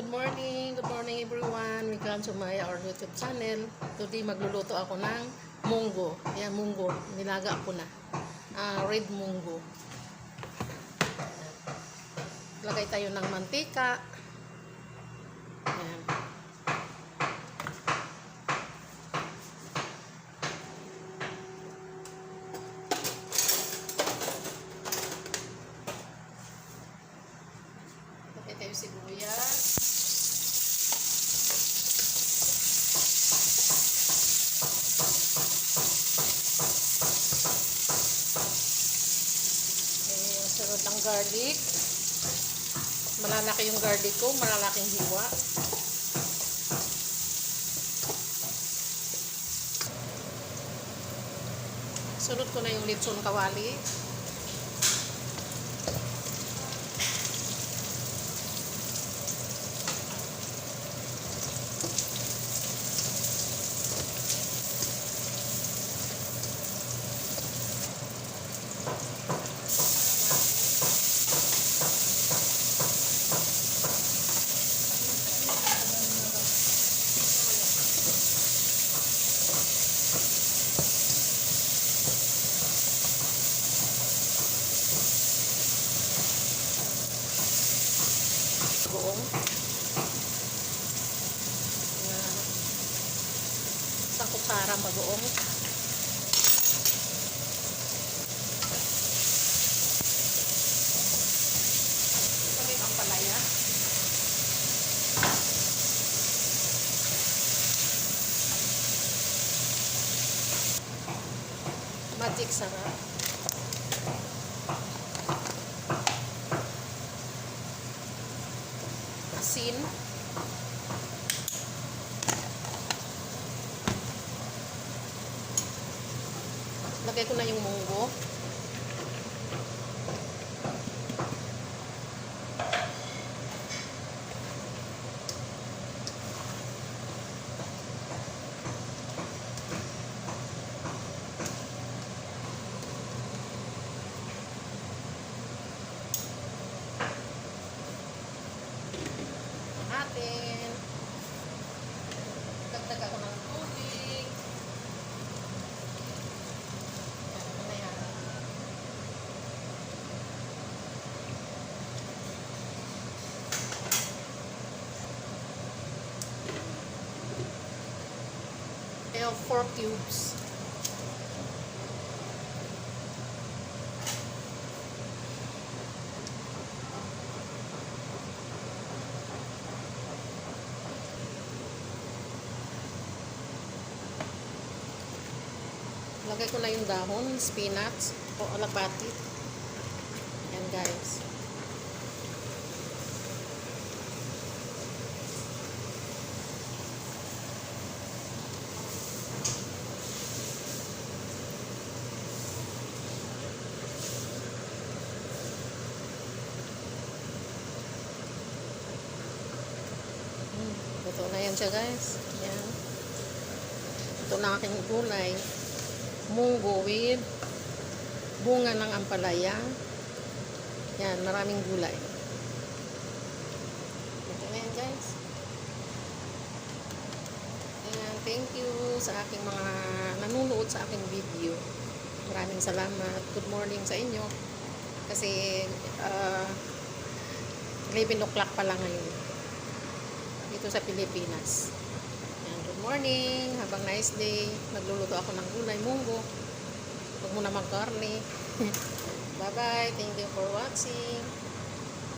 good morning. Good morning everyone. Welcome to my our YouTube channel. Today magluluto ako ng munggo. Ayan, munggo. Nilaga ko na. Ah, red munggo. Lagay tayo ng mantika. Ayan. Lagay tayo sibuyas. Sunod ang garlic. Malalaki yung garlic ko, malalaking hiwa. Sunod ko na yung litson kawali. Buong. Ayan. Isang kutsara bagoong. Ito ang palaya. Magic sarap. Asin. Lagay ko na yung munggo. Kaya 4 cubes. Lagay ko na yung dahon, spinach, o alapati. Yan guys. Ito na yan siya guys. Yan. Ito na aking gulay munggo with bunga ng ampalaya. Yan, maraming gulay. Ito na yan, guys. Ayan, thank you sa aking mga nanonood sa aking video. Maraming salamat. Good morning sa inyo. Kasi, uh, 11 o'clock pa lang ngayon. Dito sa Pilipinas. Yan, good morning. Habang nice day. Nagluluto ako ng gulay, munggo. Huwag mo na magkarne. Bye-bye. Thank you for watching.